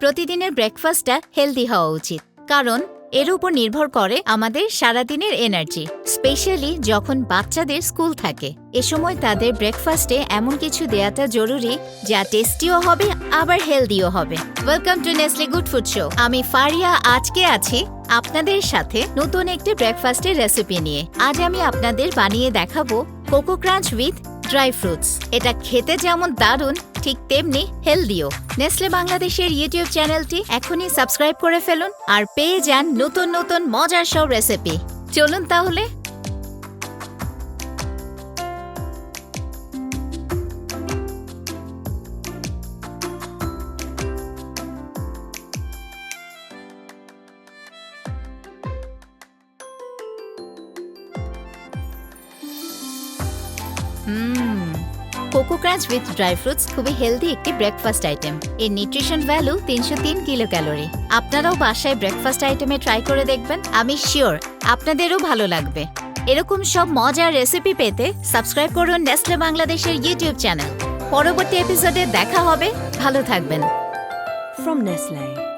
প্রতিদিনের ব্রেকফাস্টটা হেলদি হওয়া উচিত। কারণ, এর উপর নির্ভর করে আমাদের সারাদিনের এনার্জি স্পেশালি যখন বাচ্চাদের স্কুল থাকে। এ সময় তাদের ব্রেকফাস্টে এমন কিছু দেয়াটা জরুরি, যা টেস্টিও হবে, আবার হেলদিও হবে। Welcome to Nestle good food show আমি ফারিয়া, আজকে আছি আপনাদের সাথে নতুন একটি ব্রেকফাস্টের রেসিপি নিয়ে। আজ আমি আপনাদের বানিয়ে দেখাবো Koko Krunch with dry fruits. এটা খেতে যেমন দারুণ ঠিক তেমনি হেলদিও নেসলে বাংলাদেশের ইউটিউব চ্যানেলটি এখনই সাবস্ক্রাইব করে ফেলুন আর পেয়ে যান নতুন নতুন মজার সব রেসিপি চলুন তাহলে। Koko Krunch with dry fruits খুবই হেলদি একটি ব্রেকফাস্ট আইটেম। এর নিউট্রিশন ভ্যালু তিনশো তিন কিলো ক্যালোরি আপনারাও বাসায় ব্রেকফাস্ট আইটেমে ট্রাই করে দেখবেন। আমি শিওর আপনাদেরও ভালো লাগবে। এরকম সব মজার রেসিপি পেতে সাবস্ক্রাইব করুন নেসলে বাংলাদেশের ইউটিউব চ্যানেল। পরবর্তী এপিসোডে দেখা হবে। ভালো থাকবেন। From Nestle.